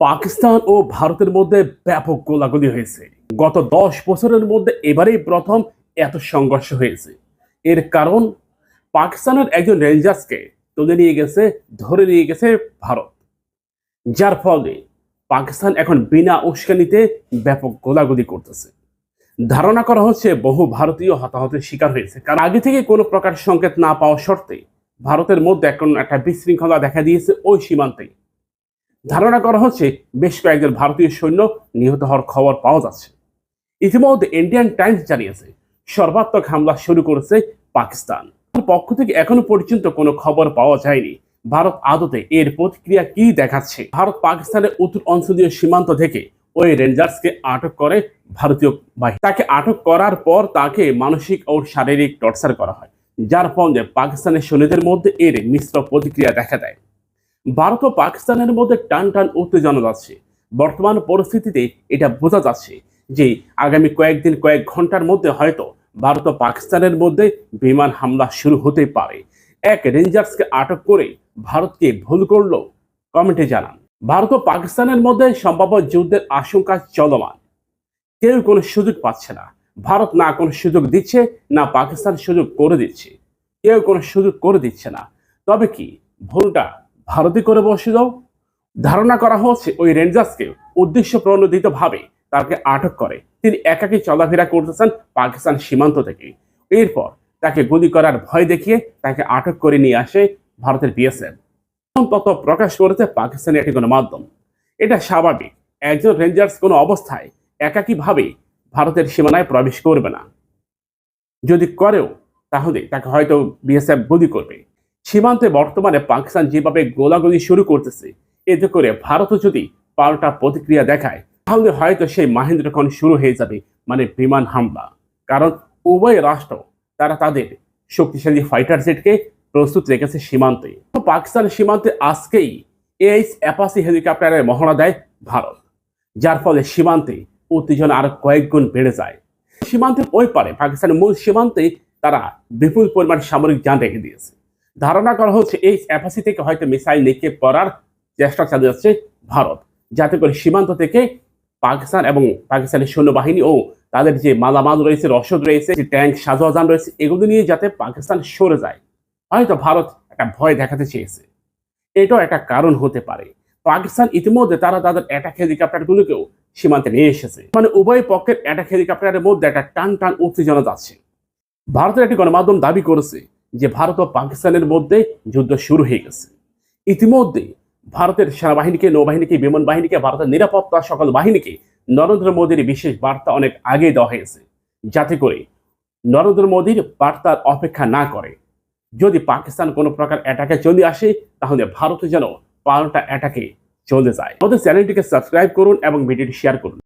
পাকিস্তান ও ভারতের মধ্যে ব্যাপক গোলাগুলি হয়েছে। গত দশ বছরের মধ্যে এবারেই প্রথম এত সংঘর্ষ হয়েছে। এর কারণ, পাকিস্তানের একজন রেঞ্জার্সকে তুলে নিয়ে গেছে, ধরে নিয়ে গেছে ভারত। যার ফলে পাকিস্তান এখন বিনা উস্কানিতে ব্যাপক গোলাগুলি করতেছে। ধারণা করা হচ্ছে বহু ভারতীয় হতাহতের শিকার হয়েছে। কারণ আগে থেকে কোনো প্রকার সংকেত না পাওয়া সত্ত্বে ভারতের মধ্যে এখন একটা বিশৃঙ্খলা দেখা দিয়েছে ওই সীমান্তে ধারণা করা হচ্ছে বেশ কয়েকজন ভারতীয় সৈন্য নিহত হওয়ার খবর পাওয়া যাচ্ছে। ইতিমধ্যে ইন্ডিয়ান টাইমস জানিয়েছে, সর্বাত্মক হামলা শুরু করেছে পাকিস্তান। পক্ষ থেকে এখনও পর্যন্ত কোনো খবর পাওয়া যায়নি। ভারত আদতে এর প্রতিক্রিয়া কি দেখাচ্ছে? ভারত পাকিস্তানের উত্তর অঞ্চলীয় সীমান্ত থেকে ওই রেঞ্জার্সকে আটক করে ভারতীয় বাহিনী। তাকে আটক করার পর তাকে মানসিক ও শারীরিক টর্চার করা হয়, যার ফলে পাকিস্তানের সৈন্যদের মধ্যে এর মিশ্র প্রতিক্রিয়া দেখা দেয়। ভারত ও পাকিস্তানের মধ্যে টান টান উত্তেজনা যাচ্ছে। বর্তমান পরিস্থিতিতে এটা বোঝা যাচ্ছে যে আগামী কয়েকদিন, কয়েক ঘণ্টার মধ্যে হয়তো ভারত ও পাকিস্তানের মধ্যে বিমান হামলা শুরু হতে পারে। এক রেঞ্জার্সকে আটক করে ভারতকে ভুল করল, কমেন্টে জানান। ভারত ও পাকিস্তানের মধ্যে সম্ভাব্য যুদ্ধের আশঙ্কা চলমান। কেউ কোনো সুযোগ পাচ্ছে না। ভারত না কোনো সুযোগ দিচ্ছে, না পাকিস্তান সুযোগ করে দিচ্ছে। কেউ কোনো সুযোগ করে দিচ্ছে না। তবে কি ভুলটা ভারতই করে বসে যাও ধারণা করা হচ্ছে ওই রেঞ্জার্সকে উদ্দেশ্য প্রণোদিত ভাবে তাকে আটক করে। তিনি একাকী চলাফেরা করতেছেন পাকিস্তান সীমান্ত থেকে। এরপর তাকে গুলি করার ভয় দেখিয়ে তাকে আটক করে নিয়ে আসে ভারতের বিএসএফ। তত প্রকাশ করেছে পাকিস্তানের একটি গণমাধ্যম। এটা স্বাভাবিক। একজন রেঞ্জার্স কোনো অবস্থায় একাকীভাবে ভারতের সীমানায় প্রবেশ করবে না। যদি করেও, তাহলে তাকে হয়তো বিএসএফ গুলি করবে। সীমান্তে বর্তমানে পাকিস্তান যেভাবে গোলাগুলি শুরু করতেছে, এতে করে ভারতও যদি পাল্টা প্রতিক্রিয়া দেখায়, তাহলে হয়তো সেই মাহেন্দ্রক্ষণ শুরু হয়ে যাবে মানে বিমান হামলা। কারণ উভয় রাষ্ট্র, তারা তাদের শক্তিশালী ফাইটার জেটকে প্রস্তুত রেখেছে সীমান্তে। তো পাকিস্তানের সীমান্তে আজকেই এইচ অ্যাপাসি হেলিকপ্টারের মহড়া দেয় ভারত, যার ফলে সীমান্তে উত্তেজনা আরও কয়েক গুণ বেড়ে যায়। সীমান্তের ওই পারে পাকিস্তানের মূল সীমান্তে তারা বিপুল পরিমাণ সামরিক যান রেখে দিয়েছে। ধারণা করা হচ্ছে এই অ্যাপাসি থেকে হয়তো মিসাইল নিক্ষেপ করার চেষ্টা চালিয়ে যাচ্ছে ভারত। যাতে করে সীমান্ত থেকে পাকিস্তান এবং পাকিস্তানের সৈন্যবাহিনী ও তাদের যে মালামাল রয়েছে, রসদ রয়েছে, যে ট্যাঙ্ক, সাজোয়াজান রয়েছে, এগুলো নিয়ে যাতে পাকিস্তান সরে যায়। হয়তো ভারত একটা ভয় দেখাতে চেয়েছে। এটাও একটা কারণ হতে পারে। পাকিস্তান ইতিমধ্যে তারা তাদের অ্যাটাক হেলিকপ্টারগুলোকেও সীমান্তে নিয়ে এসেছে। মানে উভয় পক্ষের অ্যাটাক হেলিকপ্টারের মধ্যে একটা টান টান উত্তেজনা যাচ্ছে। ভারতের একটি গণমাধ্যম দাবি করেছে যে ভারত ও পাকিস্তানের মধ্যে যুদ্ধ শুরু হয়ে গেছে। ইতিমধ্যে ভারতের সেনাবাহিনীকে, নৌবাহিনীকে, বিমান বাহিনীকে, ভারতের নিরাপত্তা সকল বাহিনীকে নরেন্দ্র মোদীর বিশেষ বার্তা অনেক আগে দেওয়া হয়েছে। যাতে করে নরেন্দ্র মোদীর বার্তার অপেক্ষা না করে। যদি পাকিস্তান কোনো প্রকার অ্যাটাকে চলে আসে, তাহলে ভারত যেন পাল্টা অ্যাটাকে চলে যায়। আমাদের চ্যানেলটিকে সাবস্ক্রাইব করুন এবং ভিডিওটি শেয়ার করুন।